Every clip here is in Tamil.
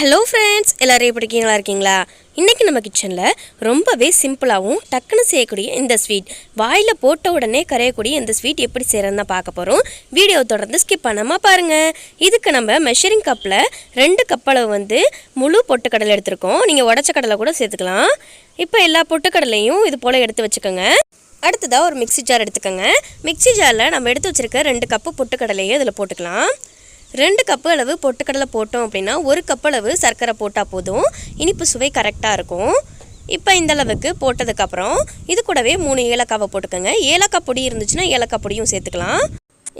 ஹலோ ஃப்ரெண்ட்ஸ் எல்லோரும் எப்படி இருக்கீங்களா இருக்கீங்களா? இன்றைக்கி நம்ம கிச்சனில் ரொம்பவே சிம்பிளாகவும் டக்குன்னு செய்யக்கூடிய இந்த ஸ்வீட் வாயில் போட்ட உடனே கரையக்கூடிய இந்த ஸ்வீட் எப்படி செய்கிறதுன்னு பார்க்க போகிறோம் வீடியோ தொடர்ந்து ஸ்கிப் பண்ணாமல் பாருங்கள் இதுக்கு நம்ம மெஷரிங் கப்பில் ரெண்டு கப்பளவு வந்து முழு பொட்டுக்கடலை எடுத்திருக்கோம். நீங்கள் உடச்ச கடலை கூட சேர்த்துக்கலாம். இப்போ எல்லா பொட்டுக்கடலையும் இது போல் எடுத்து வச்சுக்கோங்க. அடுத்ததாக ஒரு மிக்ஸி ஜார் எடுத்துக்கோங்க. மிக்ஸி ஜாரில் நம்ம எடுத்து வச்சுருக்க ரெண்டு கப்பு பொட்டுக்கடலையை இதில் போட்டுக்கலாம். ரெண்டு கப்பு அளவு பொட்டுக்கடலை போட்டோம் அப்படின்னா ஒரு கப் அளவு சர்க்கரை போட்டால் போதும். இனிப்பு சுவை கரெக்டாக இருக்கும். இப்போ இந்த அளவுக்கு போட்டதுக்கப்புறம் இது கூடவே மூணு ஏலக்காவை போட்டுக்கோங்க. ஏலக்காய் பொடி இருந்துச்சுன்னா ஏலக்காய் பொடியும் சேர்த்துக்கலாம்.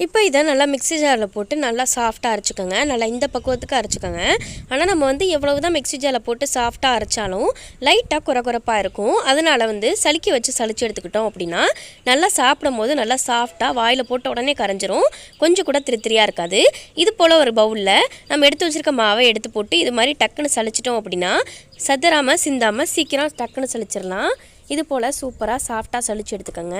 இப்போ இதை நல்லா மிக்ஸி ஜாரில் போட்டு நல்லா சாஃப்டாக அரைச்சிக்கோங்க. நல்லா இந்த பக்குவத்துக்கு அரைச்சிக்கோங்க. ஆனால் நம்ம வந்து எவ்வளவு தான் மிக்ஸி ஜாரில் போட்டு சாஃப்டாக அரைச்சாலும் லைட்டாக குறை குறைப்பாக இருக்கும். அதனால் வந்து சலிக்கி வச்சு சளிச்சு எடுத்துக்கிட்டோம் அப்படின்னா நல்லா சாப்பிடும் போது நல்லா சாஃப்டாக வாயில் போட்ட உடனே கரைஞ்சிரும். கொஞ்சம் கூட திருத்திரியாக இருக்காது. இது போல் ஒரு பவுலில் நம்ம எடுத்து வச்சுருக்க மாவை எடுத்து போட்டு இது மாதிரி டக்குன்னு சளிச்சிட்டோம் அப்படின்னா சதுராமல் சிந்தாமல் சீக்கிரம் டக்குன்னு சளிச்சிடலாம் இது போல் சூப்பராக சாஃப்டாக சளிச்சு எடுத்துக்கோங்க.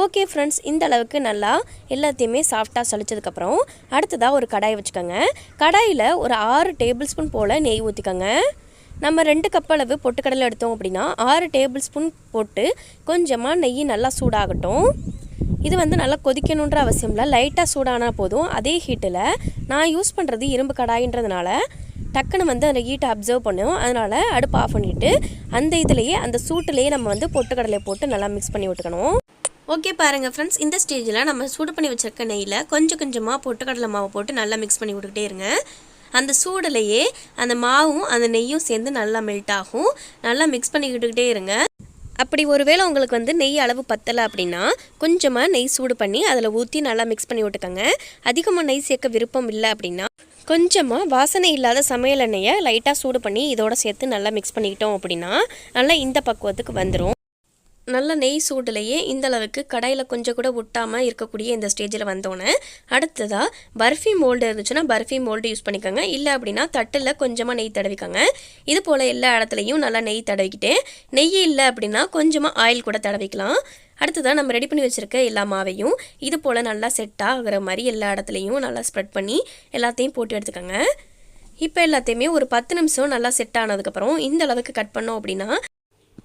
ஓகே ஃப்ரெண்ட்ஸ் இந்த அளவுக்கு நல்லா எல்லாத்தையுமே சாஃப்டாக சளிச்சதுக்கப்புறம் அடுத்ததாக ஒரு கடாய் வச்சுக்கோங்க. கடாயில் ஒரு ஆறு டேபிள் ஸ்பூன் போல் நெய் ஊற்றிக்கோங்க நம்ம ரெண்டு கப் அளவு பொட்டுக்கடலை எடுத்தோம் அப்படின்னா ஆறு டேபிள் ஸ்பூன் போட்டு கொஞ்சமாக நெய் நல்லா சூடாகட்டும். இது வந்து நல்லா கொதிக்கணுன்ற அவசியம் இல்லை லைட்டாக சூடானா போதும். அதே ஹீட்டில் நான் யூஸ் பண்ணுறது இரும்பு கடாயின்றதுனால டக்குன்னு வந்து அந்த ஹீட்டை அப்சர்வ் பண்ணும். அதனால் அடுப்பு ஆஃப் பண்ணிவிட்டு அந்த இதுலேயே அந்த சூட்டுலேயே நம்ம வந்து பொட்டுக்கடலை போட்டு நல்லா மிக்ஸ் பண்ணி விட்டுக்கணும். ஓகே பாருங்கள் ஃப்ரெண்ட்ஸ் இந்த ஸ்டேஜில் நம்ம சூடு பண்ணி வச்சுருக்க நெய்யில் கொஞ்சம் கொஞ்சமாக பொட்டுக்கடலை மாவை போட்டு நல்லா மிக்ஸ் பண்ணி விட்டுக்கிட்டே இருங்க. அந்த சூடுலையே அந்த மாவும் அந்த நெய்யும் சேர்ந்து நல்லா மெல்ட் ஆகும். நல்லா மிக்ஸ் பண்ணிக்கிட்டுக்கிட்டே இருங்க. அப்படி ஒருவேளை உங்களுக்கு வந்து நெய் அளவு பத்தலை அப்படின்னா கொஞ்சமாக நெய் சூடு பண்ணி அதில் ஊற்றி நல்லா மிக்ஸ் பண்ணி விட்டுக்கோங்க. அதிகமாக நெய் சேர்க்க விருப்பம் இல்லை அப்படின்னா கொஞ்சமாக வாசனை இல்லாத சமையல் எண்ணெயை லைட்டாக சூடு பண்ணி இதோட சேர்த்து நல்லா மிக்ஸ் பண்ணிக்கிட்டோம் அப்படின்னா நல்லா இந்த பக்குவத்துக்கு வந்துடும் நல்ல நெய் சூடுலையே இந்த அளவுக்கு கடையில் கொஞ்சம் கூட ஒட்டாமல் இருக்கக்கூடிய இந்த ஸ்டேஜில் வந்தோன்னே அடுத்ததாக பர்ஃபி மோல்டு இருந்துச்சுன்னா பர்ஃபி மோல்டு யூஸ் பண்ணிக்கோங்க. இல்லை அப்படின்னா தட்டில் கொஞ்சமாக நெய் தடவிக்கோங்க. இது போல் எல்லா இடத்துலையும் நல்லா நெய் தடவிக்கிட்டேன். நெய் இல்லை அப்படின்னா கொஞ்சமாக ஆயில் கூட தடவிக்கலாம். அடுத்ததாக நம்ம ரெடி பண்ணி வச்சுருக்க எல்லா மாவையும் இது போல் நல்லா செட் ஆகிற மாதிரி எல்லா இடத்துலையும் நல்லா ஸ்ப்ரெட் பண்ணி எல்லாத்தையும் போட்டு எடுத்துக்கோங்க. இப்போ எல்லாத்தையுமே ஒரு பத்து நிமிஷம் நல்லா செட் ஆனதுக்கப்புறம் இந்த அளவுக்கு கட் பண்ணோம் அப்படின்னா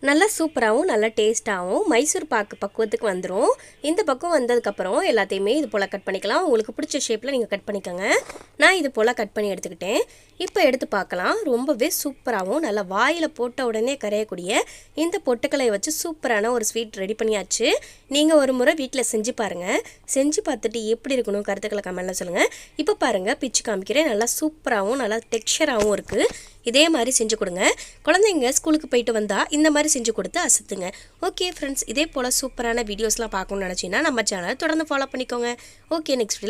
நல்லா சூப்பராகவும் நல்லா டேஸ்ட்டாகவும் மைசூர் பாக்கு பக்குவத்துக்கு வந்துடும் இந்த பக்கம் வந்ததுக்கப்புறம் எல்லாத்தையுமே இது போல் கட் பண்ணிக்கலாம். உங்களுக்கு பிடிச்ச ஷேப்பில் நீங்கள் கட் பண்ணிக்கோங்க. நான் இது போல் கட் பண்ணி எடுத்துக்கிட்டேன். இப்போ எடுத்து பார்க்கலாம். ரொம்பவே சூப்பராகவும் நல்லா வாயில் போட்ட உடனே கரையக்கூடிய இந்த பொட்டுக்கலையை வச்சு சூப்பரான ஒரு ஸ்வீட் ரெடி பண்ணியாச்சு. நீங்கள் ஒரு முறை வீட்டில் செஞ்சு பாருங்கள் செஞ்சு பார்த்துட்டு எப்படி இருக்கணும்? கருத்துக்களை கமெண்ட்டில் சொல்லுங்கள் இப்போ பாருங்கள் பிச்சு காமிக்கிறேன். நல்லா சூப்பராகவும் நல்லா டெக்ஸ்சராகவும் இருக்குது இதே மாதிரி செஞ்சு கொடுங்க. குழந்தைங்க ஸ்கூலுக்கு போயிட்டு வந்தால் இந்த மாதிரி செஞ்சு கொடுத்து அசத்துங்க. ஓகே ஃப்ரெண்ட்ஸ் இதே போல் சூப்பரான வீடியோஸ்லாம் பார்க்கணும்னு நினச்சிங்கன்னா நம்ம சேனலை தொடர்ந்து ஃபாலோ பண்ணிக்கோங்க. Okay next